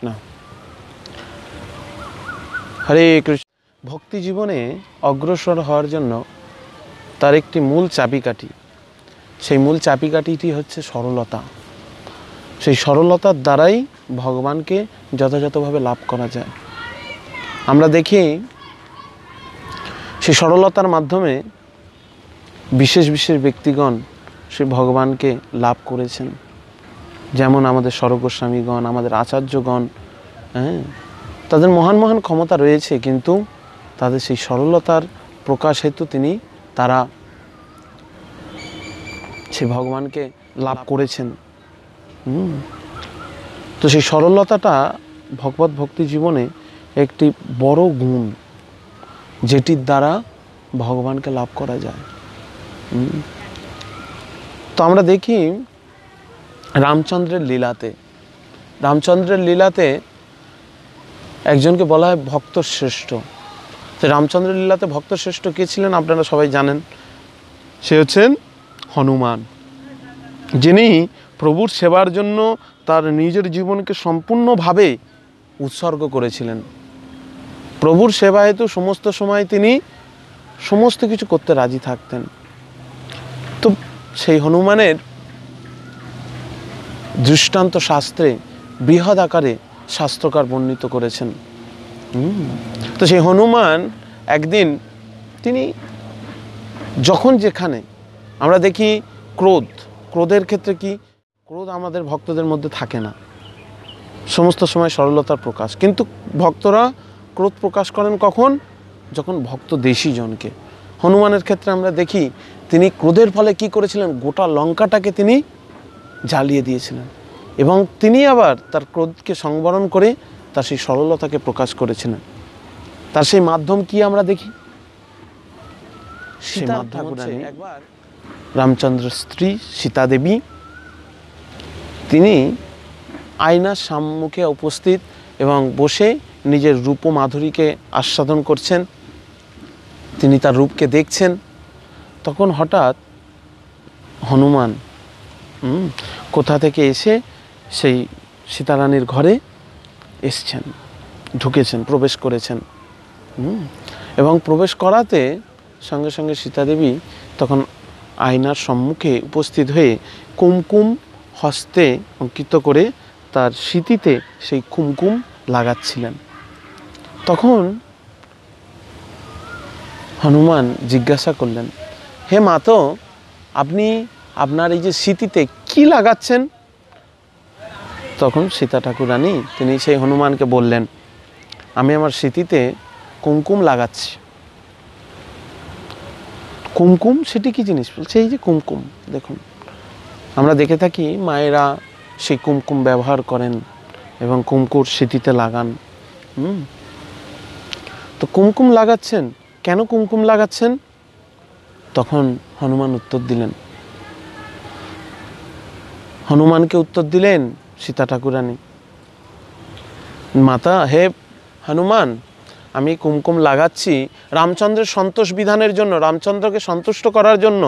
কৃষ্ণ। হরে কৃষ্ণ। ভক্তি জীবনে অগ্রসর হওয়ার জন্য তার একটি মূল চাবিকাঠি। সেই মূল চাবিকাঠিটি হচ্ছে সরলতা। সেই সরলতার দ্বারাই ভগবানকে যথাযথভাবে লাভ করা যায়। আমরা দেখি সেই সরলতার মাধ্যমে বিশেষ বিশেষ ব্যক্তিগণ সে ভগবানকে লাভ করেছেন। যেমন আমাদের স্বরগোস্বামীগণ আমাদের আচার্যগণ হ্যাঁ? তাদের মহান মহান ক্ষমতা রয়েছে, কিন্তু তাদের সেই সরলতার প্রকাশ হেতু তিনি তারা সে ভগবানকে লাভ করেছেন। তো সেই সরলতাটা ভগবত ভক্তি জীবনে একটি বড় গুণ, যেটির দ্বারা ভগবানকে লাভ করা যায়। তো আমরা দেখি রামচন্দ্রের লীলাতে রামচন্দ্রের লীলাতে একজনকে বলা হয় ভক্ত শ্রেষ্ঠ। তো রামচন্দ্রের লীলাতে ভক্ত শ্রেষ্ঠ কে ছিলেন আপনারা সবাই জানেন? সে হচ্ছেন হনুমান। যিনি প্রভুর সেবার জন্য তার নিজের জীবনকে সম্পূর্ণভাবে উৎসর্গ করেছিলেন। প্রভুর সেবা হেতু সমস্ত সময় তিনি সমস্ত কিছু করতে রাজি থাকতেন। তো সেই হনুমানের দৃষ্টান্ত শাস্ত্রে বৃহৎ আকারে শাস্ত্রকার বর্ণিত করেছেন। তো সেই হনুমান একদিন তিনি যখন যেখানে, আমরা দেখি ক্রোধ, ক্রোধের ক্ষেত্রে কি? ক্রোধ আমাদের ভক্তদের মধ্যে থাকে না। সমস্ত সময় সরলতার প্রকাশ। কিন্তু ভক্তরা ক্রোধ প্রকাশ করেন কখন? যখন ভক্ত দেশি জনকে হনুমানের ক্ষেত্রে আমরা দেখি, তিনি ক্রোধের ফলে কি করেছিলেন? গোটা লঙ্কাটাকে তিনি জ্বালিয়ে দিয়েছিলেন। এবং তিনি আবার তার ক্রোধকে সংবরণ করে তার সেই সরলতাকে প্রকাশ করেছিলেন। তার সেই মাধ্যম কি আমরা দেখি? সেই মাধ্যম রামচন্দ্রের স্ত্রী সীতা দেবী তিনি আয়নার সম্মুখে উপস্থিত এবং বসে নিজের রূপ মাধুরীকে আস্বাদন করছেন। তিনি তার রূপকে দেখছেন। তখন হঠাৎ হনুমান কোথা থেকে এসে সেই সীতারানীর ঘরে এসছেন ঢুকেছেন প্রবেশ করেছেন। হুম, এবং প্রবেশ করাতে সঙ্গে সঙ্গে সীতাদেবী তখন আয়নার সম্মুখে উপস্থিত হয়ে কুমকুম হস্তে অঙ্কিত করে তার স্মৃতিতে সেই কুমকুম লাগাচ্ছিলেন। তখন হনুমান জিজ্ঞাসা করলেন হে মাতো আপনি আপনার এই যে স্মৃতিতে কি লাগাচ্ছেন? তখন সীতা ঠাকুরানী তিনি সেই হনুমানকে বললেন, আমি আমার স্মৃতিতে কুমকুম লাগাচ্ছি। কুমকুম সেটি কি জিনিস? বলছে, এই যে কুমকুম, দেখুন, আমরা দেখে থাকি মায়েরা সেই কুমকুম ব্যবহার করেন এবং কুমকুর স্মৃতিতে লাগান। হুম, তো কুমকুম লাগাচ্ছেন? কেন কুমকুম লাগাচ্ছেন? তখন হনুমান উত্তর দিলেন হনুমানকে উত্তর দিলেন, সীতা ঠাকুরানী। মাতা, হে হনুমান, আমি কুমকুম লাগাচ্ছি রামচন্দ্রের সন্তোষ বিধানের জন্য, রামচন্দ্রকে সন্তুষ্ট করার জন্য।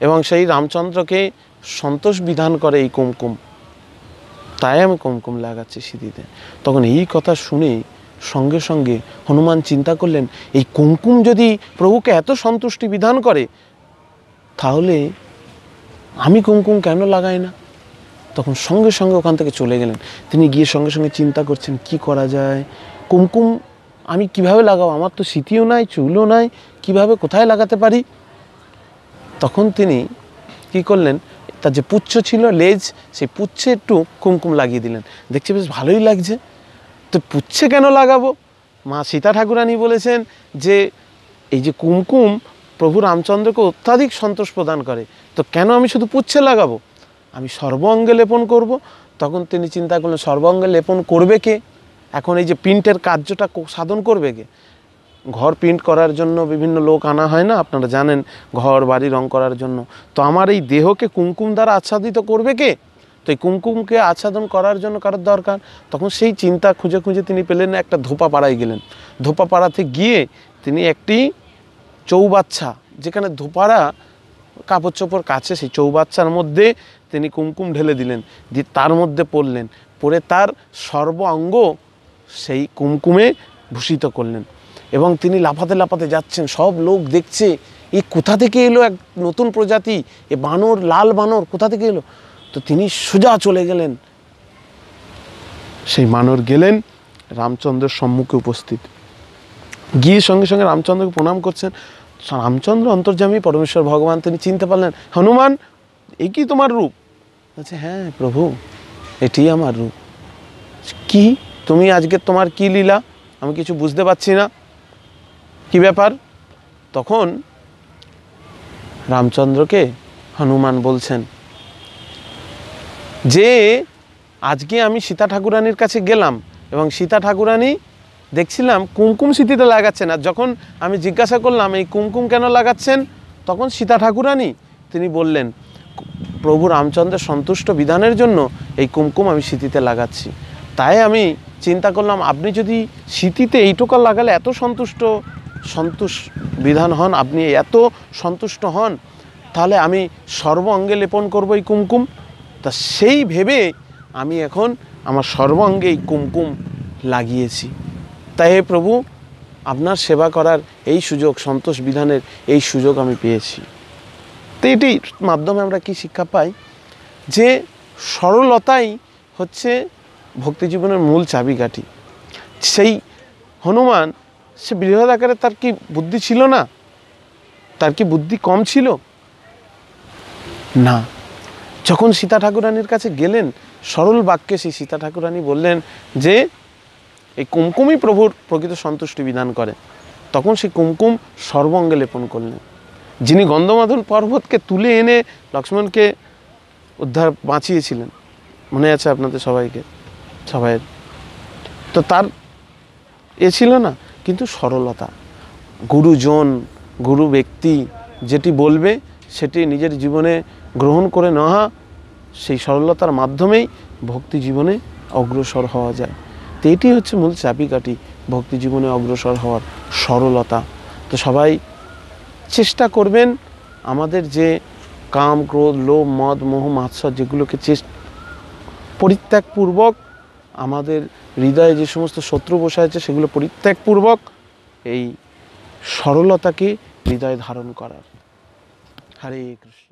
এবং সেই রামচন্দ্রকে সন্তোষ বিধান করে এই কুমকুম। তাই আমি কুমকুম লাগাচ্ছি স্মৃতিতে তখন এই কথা শুনে সঙ্গে সঙ্গে হনুমান চিন্তা করলেন, এই কুমকুম যদি প্রভুকে এত সন্তুষ্টি বিধান করে, তাহলে আমি কুমকুম কেন লাগাই না? তখন সঙ্গে সঙ্গে ওখান থেকে চলে গেলেন। তিনি গিয়ে সঙ্গে সঙ্গে চিন্তা করছেন, কি করা যায়? কুমকুম, আমি কীভাবে লাগাবো? আমার তো স্মৃতিও নাই, চুলও নাই, কীভাবে কোথায় লাগাতে পারি? তখন তিনি কি করলেন, তার যে পুচ্ছ ছিল, লেজ, সেই পুচ্ছে একটু কুমকুম লাগিয়ে দিলেন। দেখছি বেশ ভালোই লাগছে। তো পুচ্ছে কেন লাগাবো? মা সীতা ঠাকুরানি বলেছেন যে, এই যে কুমকুম প্রভু রামচন্দ্রকে অত্যাধিক সন্তোষ প্রদান করে। তো কেন আমি শুধু পুচ্ছে লাগাবো? আমি সর্ব অঙ্গে লেপন করব। তখন তিনি চিন্তা করলেন সর্ব অঙ্গে লেপন করবে কে? এখন এই যে প্রিন্টের কার্যটা সাধন করবে কে? ঘর প্রিন্ট করার জন্য বিভিন্ন লোক আনা হয় না? আপনারা জানেন, ঘর, বাড়ি রং করার জন্য। তো আমার এই দেহকে কুমকুম দ্বারা আচ্ছাদিত করবে কে? তো এই কুমকুমকে আচ্ছাদন করার জন্য কারোর দরকার? তখন সেই চিন্তা খুঁজে খুঁজে তিনি পেলেন, একটা ধোপা পাড়ায় গেলেন। ধোপা পাড়াতে গিয়ে তিনি একটি চৌবাচ্চা, যেখানে ধোপারা কাপড় চোপড় কাছে, সেই চৌবাচ্চার মধ্যে তিনি কুমকুম ঢেলে দিলেন, দিয়ে তার মধ্যে পড়লেন পরে তার সর্ব অঙ্গ সেই কুমকুমে ভূষিত করলেন। এবং তিনি লাফাতে লাফাতে যাচ্ছেন, সব লোক দেখছে, এই কোথা থেকে এলো এক নতুন প্রজাতি, এ বানর, লাল বানর, কোথা থেকে এলো? তো তিনি সোজা চলে গেলেন। সেই বানর গেলেন রামচন্দ্রের সম্মুখে উপস্থিত। গিয়ে সঙ্গে সঙ্গে রামচন্দ্রকে প্রণাম করছেন রামচন্দ্র অন্তর্যামী পরমেশ্বর ভগবান, তিনি চিনতে পারলেন, হনুমান এই কি তোমার রূপ? বলছে হ্যাঁ প্রভু, এটি আমার রূপ। কি? তুমি আজকে তোমার কি লীলা? আমি কিছু বুঝতে পারছি না। কি ব্যাপার? তখন রামচন্দ্রকে হনুমান বলছেন, যে আজকে আমি সীতা ঠাকুরানির কাছে গেলাম এবং সীতা ঠাকুরানী দেখছিলাম কুমকুম স্মৃতিতে লাগাচ্ছেন। আর যখন আমি জিজ্ঞাসা করলাম, এই কুমকুম কেন লাগাচ্ছেন? তখন সীতা ঠাকুরানি তিনি বললেন, প্রভু রামচন্দ্রের সন্তুষ্ট বিধানের জন্য এই কুমকুম আমি স্মৃতিতে লাগাচ্ছি। তাই আমি চিন্তা করলাম, আপনি যদি স্মৃতিতে এইটুকু লাগালে এত সন্তুষ্ট, সন্তুষ বিধান হন, আপনি এত সন্তুষ্ট হন, তাহলে আমি সর্ব অঙ্গে লেপন করব এই কুমকুম। তা সেই ভেবে আমি এখন আমার সর্বাঙ্গে এই কুমকুম লাগিয়েছি। তাই হে প্রভু, আপনার সেবা করার এই সুযোগ, সন্তোষ বিধানের এই সুযোগ আমি পেয়েছি। তো এটি মাধ্যমে আমরা কি শিক্ষা পাই? যে সরলতাই হচ্ছে ভক্তি জীবনের মূল চাবিকাঠি। সেই হনুমান, সে বৃহৎ আকারে তার কি বুদ্ধি ছিল না? তার কি বুদ্ধি কম ছিল? না। যখন সীতা ঠাকুরানীর কাছে গেলেন, সরল বাক্যে সেই সীতা ঠাকুরানি বললেন যে এই কুমকুমই প্রভুর প্রকৃত সন্তুষ্টি বিধান করে। তখন সেই কুমকুম সর্বঙ্গে লেপন করলেন। যিনি গন্ধমাধন পর্বতকে তুলে এনে লক্ষ্মণকে উদ্ধার বাঁচিয়েছিলেন। মনে আছে আপনাদের সবাইকে? সবাইয়ের। তো তার এ ছিল না, কিন্তু সরলতা। গুরুজন, গুরু ব্যক্তি যেটি বলবে, সেটি নিজের জীবনে গ্রহণ করে নেওয়া, সেই সরলতার মাধ্যমেই ভক্তি জীবনে অগ্রসর হওয়া যায়। তো এটি হচ্ছে মূল চাবিকাঠি ভক্তি জীবনে অগ্রসর হওয়ার সরলতা। তো সবাই চেষ্টা করবেন আমাদের যে কাম, ক্রোধ, লোভ, মদ, মোহ, মাৎসর যেগুলোকে চেষ্ট পরিত্যাগপূর্বক আমাদের হৃদয়ে যে সমস্ত শত্রু বসে আছে সেগুলো পরিত্যাগপূর্বক এই সরলতাকে হৃদয়ে ধারণ করার। হরে কৃষ্ণ।